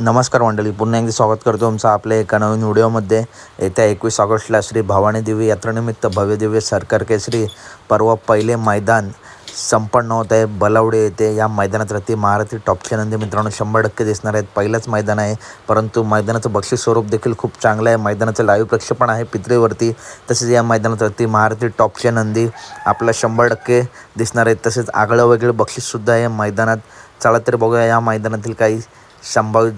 नमस्कार मंडळी पुन्हा एकदा स्वागत करतो तुमचं आपल्या एका नवीन व्हिडिओमध्ये. येत्या एकवीस ऑगस्टला श्री भवानी देवी यात्रेनिमित्त भव्यदिव्य सरकार केसरी पर्व पहिले मैदान संपन्न होत आहे. बलावडे येते या मैदानात रती महारथी टॉपचे नंदी मित्रांनो शंभर टक्के दिसणार आहेत. पहिलंच मैदान आहे परंतु मैदानाचं बक्षीस स्वरूप देखील खूप चांगलं आहे. मैदानाचं लाईव्ह प्रक्षेपण आहे पित्रेवरती तसेच या मैदानात रती महारथी टॉपचे नंदी आपला शंभर टक्के दिसणार आहेत. तसेच आगळं वेगळं बक्षीससुद्धा आहे मैदानात. चला तर बघूया या मैदानातील काही शंभावीत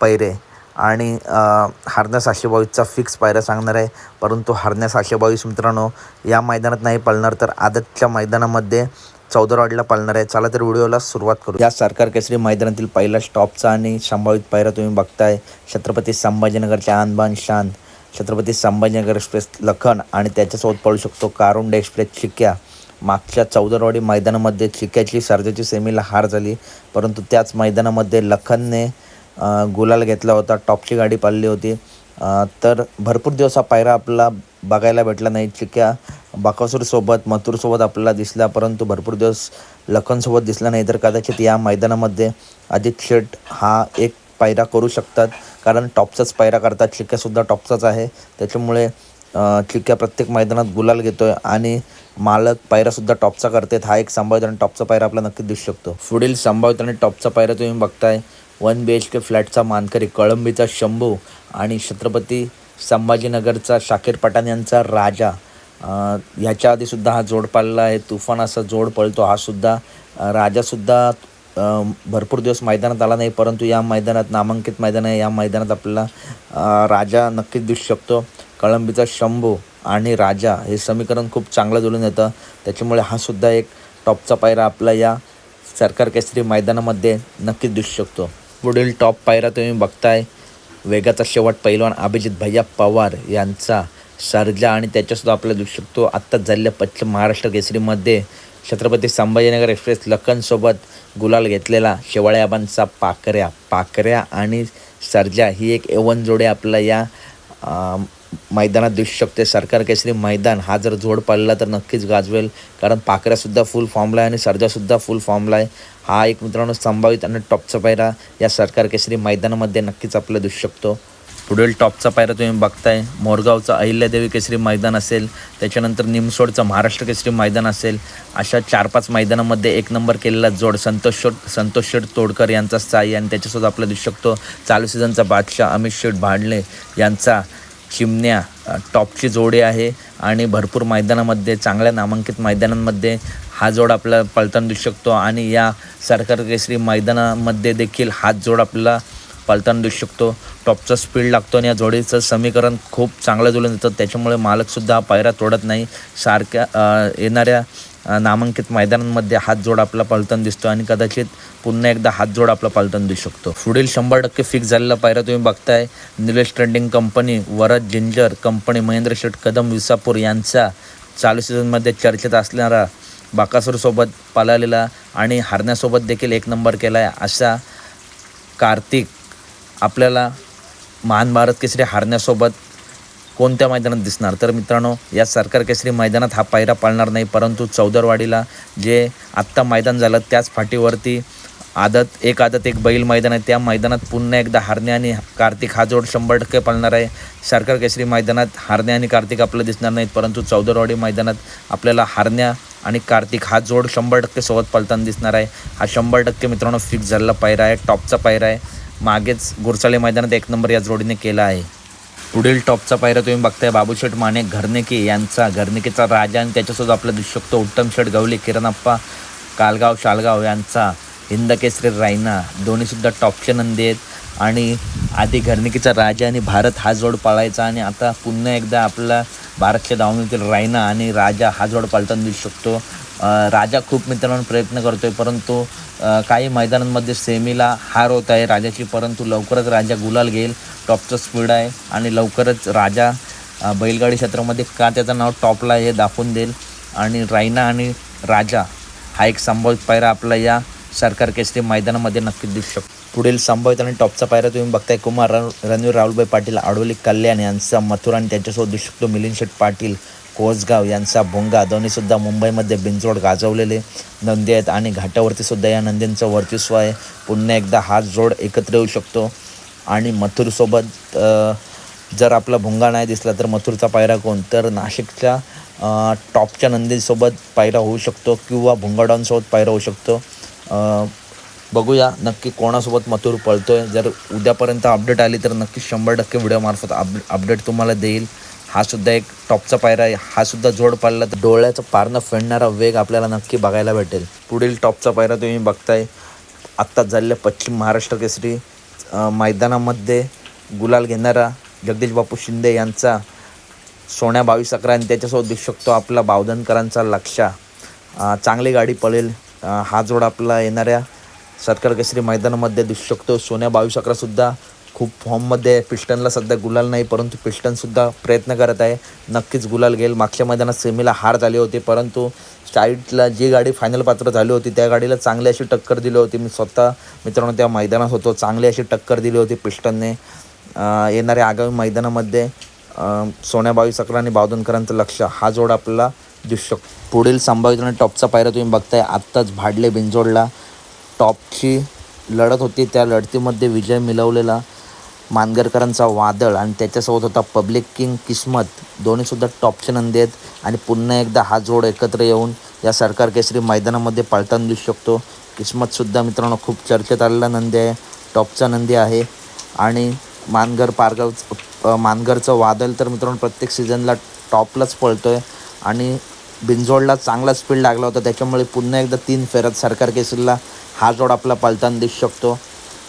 पैरे आणि हरण्या सातशे बावीसचा फिक्स पायऱ्या सांगणार आहे. परंतु हरण्या सातशे बावीस मित्रांनो या मैदानात नाही पळणार तर आदतच्या मैदानामध्ये चौदरवाडीला पळणार आहे. चला तर व्हिडिओला सुरुवात करू. या सरकार केसरी मैदानातील पहिला स्टॉपचा आणि संभावित पायऱ्या तुम्ही बघताय. छत्रपती संभाजीनगरच्या आनबान शान छत्रपती संभाजीनगर एक्सप्रेस लखन आणि त्याच्यासोबत पळू शकतो कारुंड एक्सप्रेस चिक्या. मागच्या चौदरवाडी मैदानामध्ये चिक्याची सर्जाची सेमीला हार झाली. परंतु त्याच मैदानामध्ये लखनने गुलाल घेतला होता. टॉपची गाडी पाळली होती. तर भरपूर दिवस हा पायरा आपला बघायला भेटला नाही. चिक्या बाकासूरसोबत मथुरसोबत आपल्याला दिसला. परंतु भरपूर दिवस लखनसोबत दिसला नाही. तर कदाचित या मैदानामध्ये अजित शेट हा एक पायरा करू शकतात. कारण टॉपचाच पायरा करतात. चिक्यासुद्धा टॉपचाच आहे. त्याच्यामुळे चिक्या प्रत्येक मैदानात गुलाल घेतो आहे आणि मालक पायरासुद्धा टॉपचा करतात. हा एक संभावित आणि टॉपचा पायरा आपला नक्कीच दिसू शकतो. पुढील संभावित आणि टॉपचा पायरा तुम्ही बघताय. वन बी एच के फ्लॅटचा मानकरी कळंबीचा शंभू आणि छत्रपती संभाजीनगरचा शाकीर पठाण यांचा राजा. ह्याच्या आधीसुद्धा हा जोड पाळला आहे. तुफान असा जोड पळतो. हा सुद्धा राजासुद्धा भरपूर दिवस मैदानात आला नाही परंतु या मैदानात नामांकित मैदान आहे. या मैदानात आपल्याला राजा नक्कीच दिसू शकतो. कळंबीचा शंभू आणि राजा हे समीकरण खूप चांगलं जुळून येतं. त्याच्यामुळे हा सुद्धा एक टॉपचा पायरा आपला या सरकार केसरी मैदानामध्ये नक्कीच दिसू शकतो. पुढील टॉप पायरा तुम्ही बघताय. वेगाचा शेवट पैलवान अभिजित भैया पवार यांचा सर्जा आणि त्याच्यासुद्धा आपल्याला दिसू शकतो. आत्ताच झालेल्या पश्चिम महाराष्ट्र केसरीमध्ये छत्रपती संभाजीनगर एक्सप्रेस लखनसोबत गुलाल घेतलेला शेवाळ्याबांचा पाकऱ्या पाकऱ्या आणि सर्जा ही एक एवन जोडे आपल्याला या मैदानात दिसू शकते. सरकार केसरी मैदान. हा जर जोड पाळला तर नक्कीच गाजवेल. कारण पाकऱ्यासुद्धा फुल फॉर्मला आहे आणि सर्जासुद्धा फुल फॉर्मला आहे. हा एक मित्रांनो संभावित आणि टॉपचा पायरा या सरकार केसरी मैदानामध्ये नक्कीच आपल्याला दिसू शकतो. पुढील टॉपचा पायरा तुम्ही बघताय. मोरगावचं अहिल्यादेवी केसरी मैदान असेल. त्याच्यानंतर निमसोडचं महाराष्ट्र केसरी मैदान असेल. अशा चार पाच मैदानामध्ये एक नंबर केलेला जोड संतोष शेट संतोष शेठ तोडकर यांचा साई आणि त्याच्यासोबत आपल्याला दिसू शकतो. चालू सीझनचा बादशाह अमित शेठ भांडले यांचा चिमण्या टॉपची जोडी आहे आणि भरपूर मैदानामध्ये चांगल्या नामांकित मैदानांमध्ये हा जोड आपल्याला पळताना दिसू शकतो आणि या सरकार केसरी मैदानामध्ये देखील हात जोड आपल्याला पळताना दिसू शकतो. टॉपचा स्पीड लागतो आणि या जोडीचं समीकरण खूप चांगलं जुळून येतं. त्याच्यामुळे मालकसुद्धा हा पायरा तोडत नाही. सारख्या येणाऱ्या नामांकित मैदानांमध्ये हात जोड आपला पळताना दिसतो आणि कदाचित पुन्हा एकदा हात जोड आपला पळताना दिसू शकतो. पुढील शंभर टक्के फिक्स झालेला पायरा तुम्ही बघताय. Nilesh trending company Varad ginger company Mahendra Sheth Kadam Visapur यांचा चालू सीझनमध्ये चर्चेत असणारा बाकासूरसोबत पळालेला आणि हरण्यासोबत देखील एक नंबर केला आहे अशा कार्तिक आपल्याला महान भारत केसरी हारण्यासोबत कोणत्या मैदानात दिसणार? तर मित्रांनो या सरकार केसरी मैदानात हा पायरा पाळणार नाही परंतु चौदरवाडीला जे आत्ता मैदान झालं त्याच फाटीवरती आदत एक आदत एक बैल मैदान आहे. त्या मैदानात पुन्हा एकदा हारणे आणि कार्तिक हा जोड शंभर टक्के पाळणार आहे. सरकार केसरी मैदानात हारणे आणि कार्तिक आपल्याला दिसणार नाहीत परंतु चौदरवाडी मैदानात आपल्याला हारण्या आणि कार्तिक हा जोड शंभर टक्के सोबत पळताना दिसणार आहे. हा शंभर टक्के मित्रांनो फिक्स झालेला पायरा आहे टॉपचा पायरा आहे. मागेच गुरसाळे मैदानात एक नंबर या जोडीने केला आहे. पुढील टॉपचा पायरा तुम्ही बघताय. बाबूशेठ माने घरनेके यांचा घरनेकेचा राजा आणि त्याच्यासोबत आपला दिसू शकतो. उत्तम शेठ गवले किरणप्पा कालगाव शालगाव यांचा हिंदकेसरी रायना दोन्हीसुद्धा टॉपचे नंदी आहेत. आणि आधी घरनिकीचा राजा आणि भारत हा जोड पाळायचा आणि आता पुन्हा एकदा आपला भारतच्या दावणीतील रायना आणि राजा हा जोड पाळताना दिसू शकतो. राजा खूप मित्रांनो प्रयत्न करतो आहे परंतु काही मैदानांमध्ये सेमीला हार होत आहे. राजाची परंतु लवकरच राजा गुलाल घेईल. टॉपचं स्पीड आहे आणि लवकरच राजा बैलगाडी क्षेत्रामध्ये का त्याचं नाव टॉपला हे दाखवून देईल. आणि रायना आणि राजा हा एक संभावित पायरा आपला या सरकार केसरी मैदानामध्ये नक्कीच दिसू शकतो. पुढील संभावित आणि टॉपचा पायरा तुम्ही बघताय. कुमार रण रणवीर राहुलभाई पाटील आडोली कल्याण यांचा मथुरा आणि त्यांच्यासोबत दिसू शकतो मिलिंद शेठ पाटील कोसगाव यांचा भोंगा. दोन्हीसुद्धा मुंबईमध्ये बिंजोड गाजवलेले नंदी आहेत आणि घाटावरती सुद्धा या नंदींचं वर्चस्व आहे. पुन्हा एकदा हा जोड एकत्र येऊ शकतो. आणि मथुरसोबत जर आपला भुंगा नाही दिसला तर मथुरचा पायरा कोण? तर नाशिकच्या टॉपच्या नंदीसोबत पायरा होऊ शकतो किंवा भुंगाडांसोबत पायरा होऊ शकतो. बघूया नक्की कोणासोबत मथुर आहे जर उद्यापर्यंत अपडेट आली तर नक्की शंभर टक्के व्हिडिओमार्फत अप अपडेट तुम्हाला देईल. हा सुद्धा एक टॉपचा पायरा आहे. हा सुद्धा जोड पाडला तर डोळ्याचं पारणं फेडणारा वेग आपल्याला नक्की बघायला भेटेल. पुढील टॉपचा पायरा तुम्ही बघताय. आत्ताच झालेल्या पश्चिम महाराष्ट्र केसरी मैदानामध्ये गुलाल घेणारा जगदीश बापू शिंदे यांचा सोन्या बावीस अकरा आणि त्याच्यासोबत दिसू शकतो आपला बावधनकरांचा लक्षा चांगली गाडी पळेल. हा जोड आपला येणाऱ्या सरकार केसरी मैदानामध्ये दिसू शकतो. सोन्या बावीस अकरासुद्धा खूप फॉर्ममध्ये आहे. पिस्टनला सध्या गुलाल नाही परंतु पिस्टनसुद्धा प्रयत्न करत आहे. नक्कीच गुलाल घेईल. मागच्या मैदानात सेमीला हार झाली होती परंतु स्टाईटला जी गाडी फायनल पात्र झाली होती त्या गाडीला चांगली अशी टक्कर दिली होती. मी स्वतः मित्रांनो त्या मैदानात होतो. चांगली अशी टक्कर दिली होती पिस्टनने. येणाऱ्या आगामी मैदानामध्ये सोन्याबावी सोन्या आणि बावधनकरांचं लक्ष हा जोड आपल्याला दिसू शकतो पुढील संभावित आणि टॉपचा पायरा तुम्ही बघताय. आत्ताच भाडले बिंजोडला टॉपची लढत होती. त्या लढतीमध्ये विजय मिळवलेला. मानगरकरांचा वादळ आणि त्याच्यासोबत होता पब्लिक किंग किस्मत. दोन्हीसुद्धा टॉपचे नंदी आहेत. आणि पुन्हा एकदा हा जोड एकत्र येऊन या सरकार केसरी मैदानामध्ये पळताना दिसू शकतो. किस्मतसुद्धा मित्रांनो खूप चर्चेत आलेला नंदी आहे. टॉपचा नंदी आहे. आणि मानगर पारगाव मानगरचं वादळ तर मित्रांनो प्रत्येक सीझनला टॉपलाच पळतो आहे आणि बिंजोडला चांगला स्पीड लागला होता. त्याच्यामुळे पुन्हा एकदा तीन फेऱ्यात सरकार केसरीला हा जोड आपला पळताना दिसू शकतो.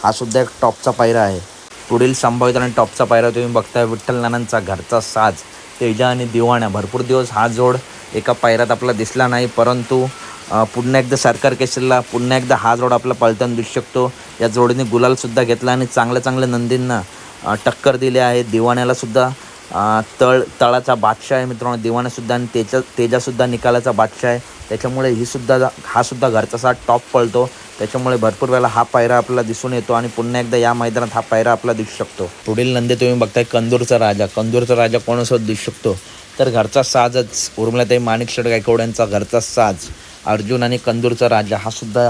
हा सुद्धा एक टॉपचा पायरा आहे. पुढील संभावित आणि टॉपचा पायरा तुम्ही बघताय विठ्ठल नानांचा घरचा साज तेजा आणि दिवाण्या भरपूर दिवस हा जोड एका पायऱ्यात आपला दिसला नाही परंतु पुन्हा एकदा सरकार केसरीला पुन्हा एकदा हा जोड आपला पळताना दिसू शकतो. या जोडीने गुलालसुद्धा घेतला आणि चांगल्या चांगल्या नंदींना टक्कर दिली आहे. दिवाण्यालासुद्धा तळ तळाचा बादशाह आहे मित्रांनो. दिवाण्यासुद्धा आणि तेजा तेजासुद्धा निकालाचा बादशाह आहे. त्याच्यामुळे ही सुद्धा हा सुद्धा घरचा साथ टॉप पळतो. त्याच्यामुळे भरपूर वेळेला हा पायरा आपला दिसून येतो आणि पुन्हा एकदा या मैदानात हा पायरा आपला दिसू शकतो. पुढील नंदी तुम्ही बघताय कंदूरचा राजा. कंदूरचा राजा कोणासोबत दिसू शकतो. तर घरचा साजच. उर्मिलाताई माणिक शेट गायकवाड यांचा घरचा साज. अर्जुन आणि कंदूरचा राजा. हा सुद्धा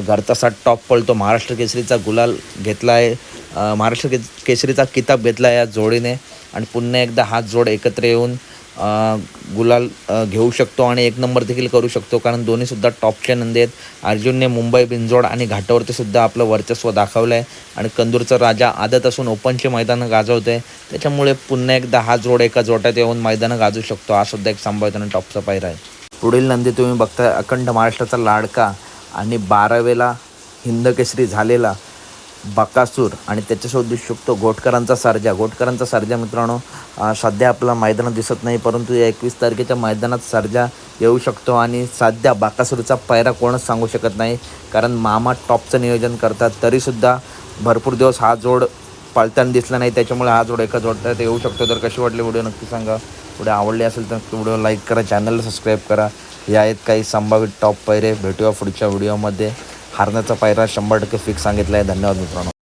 घरचा साथ टॉप पळतो. महाराष्ट्र केसरीचा गुलाल घेतला आहे महाराष्ट्र के केसरीचा किताब घेतला आहे या जोडीने. आणि पुन्हा एकदा हा जोड एकत्र येऊन गुलाल घेऊ शकतो आणि एक नंबर देखील करू शकतो. कारण दोन्हीसुद्धा टॉपच्या नंदी आहेत. अर्जुनने मुंबई बिंजोड आणि घाटावरतीसुद्धा आपलं वर्चस्व दाखवलं आहे आणि कंदूरचा राजा आदत असून ओपनचे मैदानं गाजवतो आहे त्याच्यामुळे पुन्हा एकदा हा जोड एका जोट्यात येऊन मैदानं गाजू शकतो. हा सुद्धा एक संभावित टॉपचा पायरा आहे. पुढील नंदी तुम्ही बघताय अखंड महाराष्ट्राचा लाडका आणि बारावेला हिंदकेसरी झालेला बकासूर आणि त्याच्यासोबत दिसू शकतो घोटकरांचा सारजा. घोटकरांचा सारजा मित्रांनो सध्या आपला मैदानात दिसत नाही परंतु या एकवीस तारखेच्या मैदानात सारजा येऊ शकतो आणि सध्या बाकासूरचा पायरा कोणच सांगू शकत नाही कारण मामा टॉपचं नियोजन करतात. तरीसुद्धा भरपूर दिवस हा जोड पाळताना दिसला नाही त्याच्यामुळे हा जोड एका जोडतात येऊ शकतो. तर कशी वाटली व्हिडिओ नक्की सांगा. पुढे आवडली असेल तर व्हिडिओ लाईक करा चॅनलला सबस्क्राईब करा. या आहेत काही संभावित टॉप पैरे भेटूया पुढच्या व्हिडिओमध्ये. हारण्याचा पायरा शंभर टक्के फिक्स सांगितला आहे धन्यवाद मित्रांनो.